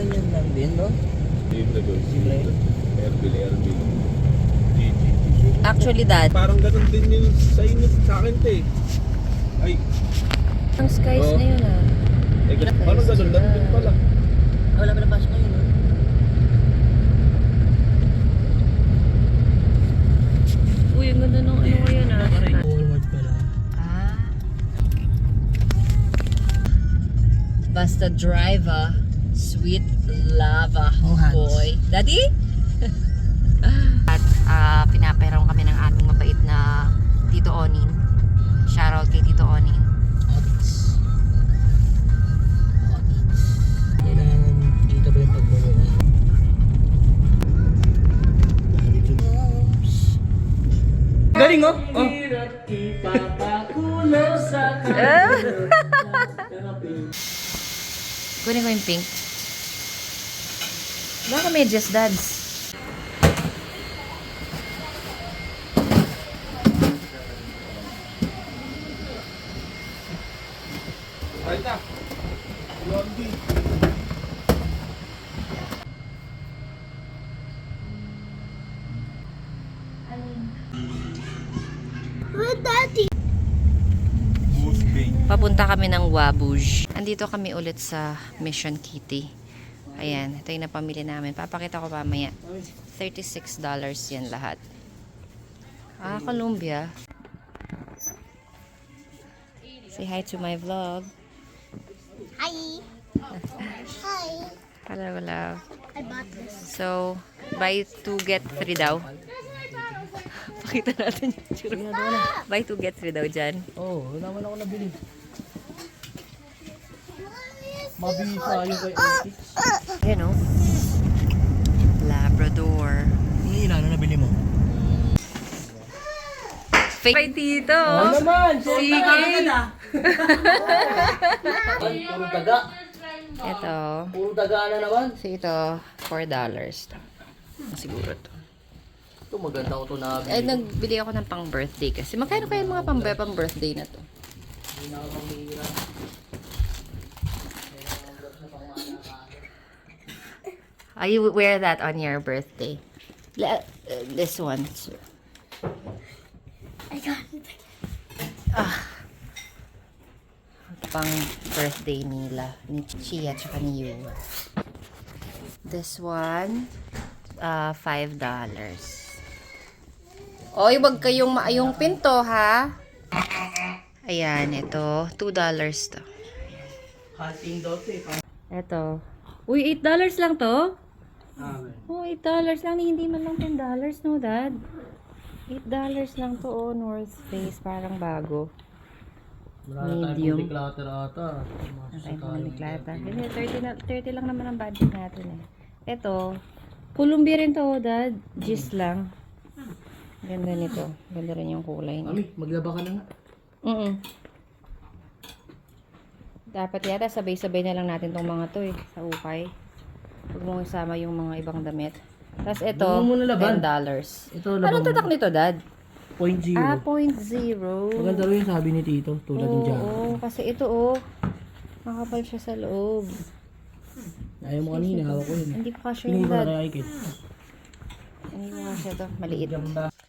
ganyan lang din, no? Libre doon. Libre? Airbill, airbill. Actually, dad, Parang ganun din yung sa inyo, sa akin, te. Ay, ang skies Oo. na yun ah. eh, parang ganun lang din pala. Ah, wala pa napasok ngayon, no? Uy, ang ganda nung ano ngayon ah. Walmart pala. Ah. Basta driver, sweet lava Oh, boy. Daddy? At ah, pinaperang kami ng aming mabait na Tito Onin. Shoutout kay Tito Onin. Kailangan dito ba yung pagmumukha? Galing, oh! oh. Kunin ko yung pink. Baka medyas, dads. Papunta kami ng Wabuj. Andito kami ulit sa Mission Kitty. Ayan, ito yung napamili namin. Papakita ko mamaya. $36 yan lahat. Ah, Columbia. Say hi to my vlog. Hi. Hi. Hello, love. I bought this. So, buy two, get three daw. Pakita natin yung tsura. Buy two, get three daw dyan. Oo, oh, wala naman ako nabili. Mabisa yung kay Ortiz. Ayan o. Labrador. Ano yun, ano nabili mo? Fake. Kay Tito. Oo naman! Sige. Puro daga. Ito. Puro daga na naman. So ito, $4. Siguro to. Ito maganda ko to na Eh, nagbili ako ng pang birthday kasi. Magkano kaya yung mga pang, pang birthday na to? Ah, you wear that on your birthday. Le- uh, this one. too. I got it. Pang birthday nila. Ni Chia tsaka ni Yu. This one, uh, $5. Oy, wag kayong maayong pinto, ha? Ayan, ito. $2 to. Hunting daw to eh. Ito. Uy, $8 lang to? Oh, $8 lang. Hindi man lang $10, no, Dad? $8 lang to, oh. North Face. Parang bago. Wala na Medium. tayong declutter ata. Nakay ko ng liklata. Kasi 30, na, 30 lang naman ang budget natin eh. Ito, Columbia rin to, oh, Dad. Gis lang. Ganda nito. Ganda rin yung kulay niya. Mami, maglaba ka na nga. Mm Dapat yata sabay-sabay na lang natin tong mga to eh. Sa ukay. Huwag mong isama yung mga ibang damit. Tapos ito, Huwag mo muna laban. $10. Ito, Anong tatak nito, Dad? Point zero. Ah, point zero. Maganda rin yung sabi ni Tito, tulad ng dyan. oo, kasi ito oh. Makapal siya sa loob. Ayaw mo kanina, hawak ko yun. Hindi ko kasya ko na dad. kay Aikit. Hindi ko kasya to. Maliit.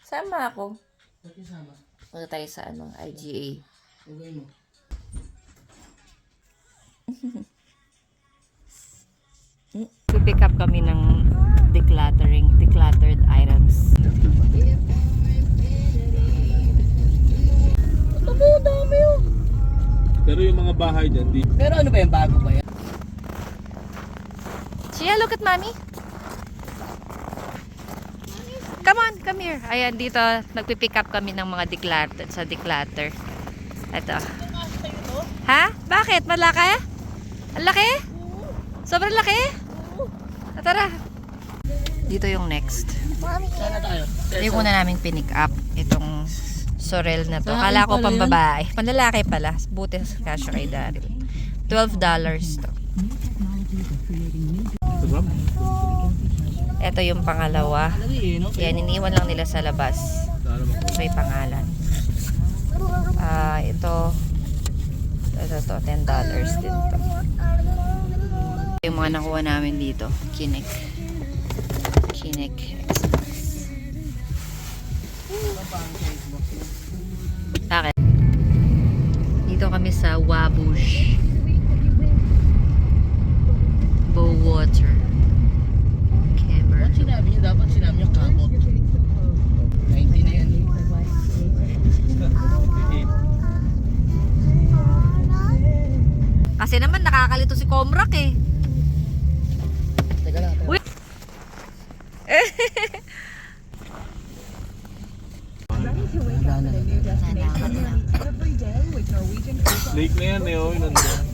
Sama ako. Sama? Punta tayo sa ano, IGA. Ugay mo. Pipick up kami ng decluttering, decluttered items. Dami, dami oh. Pero yung mga bahay dyan, di. Pero ano ba yan, bago ba yan? Chia, look at mommy. Come on, come here. Ayan, dito, nagpipick up kami ng mga declutter, sa declutter. Ito. Ha? Bakit? Malaki? Ang laki? Sobrang laki? Tara. Dito yung next. Yung una namin pinick up. Itong sorel na to. Kala ko pang babae. Panlalaki pala. Buti kasya kay Daryl. $12 to. Ito yung pangalawa. Yan, iniwan lang nila sa labas. May pangalan. Ah, ito. Ito to, $10 din to. Yung mga nakuha namin dito, Kinek. Kinek. Bakit? Dito kami sa Wabush. Bow Water. Camera. Ba't sinabi niyo? Dapat sinabi niyo kamot. 90 na yan. Kasi naman nakakalito si Comrack eh. Teka lang. teka. Uy! Lake na yan eh, oh, nandun.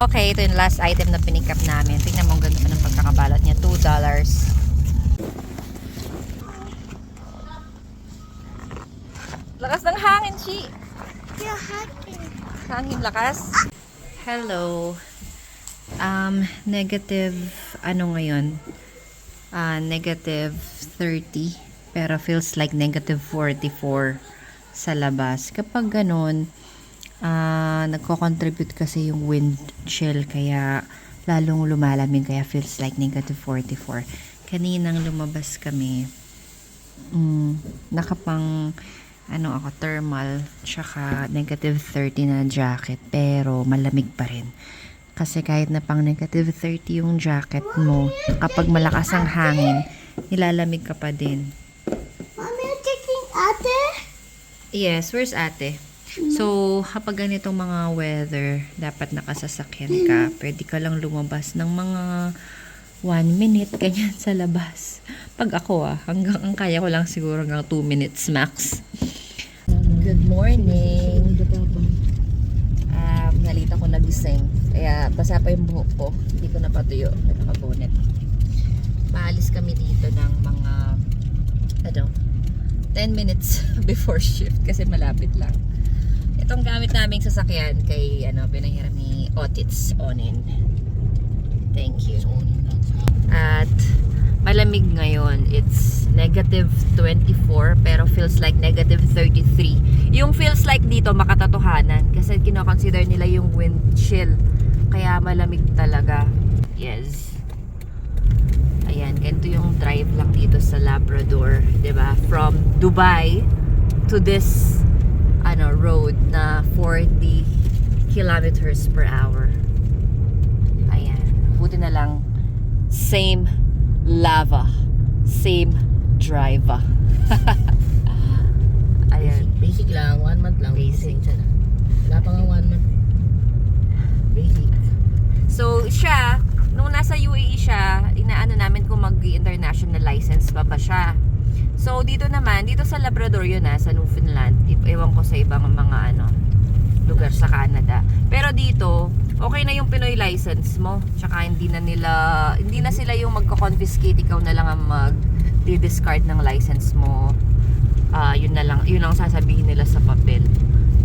Okay, ito yung last item na pinick up namin. Tingnan mo, ganda pa ng pagkakabalot niya. $2. Lakas ng hangin, Chi. You're hacking. Hangin lakas. Hello. Um, negative, ano ngayon? Ah, negative 30. Pero feels like negative 44 sa labas. Kapag ganun, ah, nagko-contribute kasi yung wind chill kaya lalong lumalamig kaya feels like negative 44. Kaninang lumabas kami, mm, nakapang ano ako, thermal, tsaka negative 30 na jacket, pero malamig pa rin. Kasi kahit na pang negative 30 yung jacket mo, kapag malakas ang hangin, nilalamig ka pa din. Mommy, you're taking ate? Yes, where's ate? So, kapag ganitong mga weather, dapat nakasasakyan ka. Pwede ka lang lumabas ng mga one minute, ganyan sa labas. Pag ako ah, hanggang ang kaya ko lang siguro hanggang two minutes max. Good morning. Um, nalita ko nagising. Kaya basa pa yung buhok ko. Hindi ko napatuyo. Nakabonet. Paalis kami dito ng mga ano, 10 minutes before shift kasi malapit lang. Itong gamit naming sasakyan kay ano, pinahiram ni Otits Onin. Thank you. At malamig ngayon. It's negative 24 pero feels like negative 33. Yung feels like dito makatotohanan kasi kinoconsider nila yung wind chill. Kaya malamig talaga. Yes. Ayan, ganito yung drive lang dito sa Labrador, 'di ba? From Dubai to this ano road na 40 kilometers per hour. Ayan. Buti na lang same lava, same driver. Ayan. Basic lang, one month lang. Basic. Wala pa nga one month. Basic. So, siya, nung nasa UAE siya, inaano namin kung mag-international license pa ba siya. So, dito naman, dito sa Labrador yun na, sa Newfoundland. Ewan ko sa ibang mga ano, lugar sa Canada. Pero dito, okay na yung Pinoy license mo. Tsaka hindi na nila, hindi na sila yung magko-confiscate, ikaw na lang ang mag-discard ng license mo. Ah, yun na lang, yun lang sasabihin nila sa papel.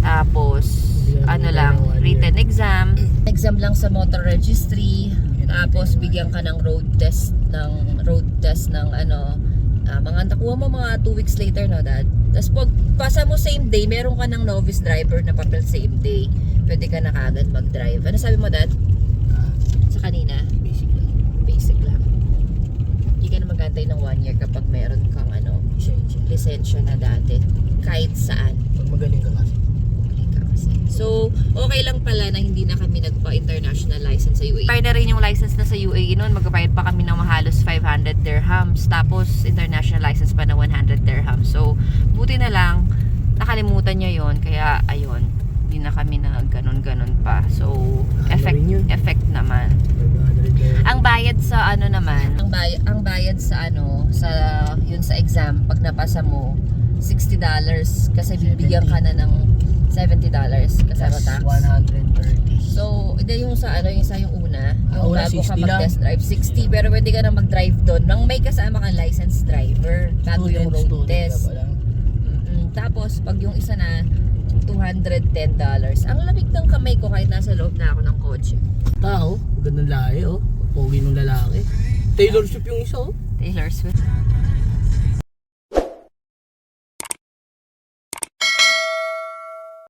Tapos, ano lang, written exam. Exam lang sa motor registry. Tapos, bigyan ka ng road test ng road test ng ano, ah, mga nakuha mo mga 2 weeks later, no, dad? Tapos, pag pasa mo same day, meron ka ng novice driver na papel same day. Pwede ka na kagad mag-drive. Ano sabi mo, dad? Sa kanina? basic lang. Basic lang. Hindi ka na magantay ng 1 year kapag meron kang ano, Lisensya. lisensya na dati. Kahit saan. Pag magaling ka kasi. Okay ka kasi. So, okay lang pala na hindi na kami nagpa-international license sa UAE. Na rin yung license na sa UAE noon, magbabayad pa kami ng halos 500 dirhams. Tapos, international license pa na 100 dirhams. So, buti na lang, nakalimutan niya yon Kaya, ayun, hindi na kami na ganon-ganon pa. So, effect, effect naman. 500 na Ang bayad sa ano naman, ang bayad, ang bayad sa ano, sa yun sa exam pag napasa mo $60 kasi bibigyan ka na ng $70 kasama tax. 130. So, ito yung sa ano, yung sa yung una, yung ah, Una, bago ka mag-test drive, 60, pero pwede ka na mag-drive doon nang may kasama kang licensed driver bago yung road test. ka pa lang. Mm, tapos, pag yung isa na, $210. Ang lamig ng kamay ko kahit nasa loob na ako ng kotse. Tao, ganda lahi oh. Pogi nung lalaki. Taylor Swift yung isa oh. Taylor Swift.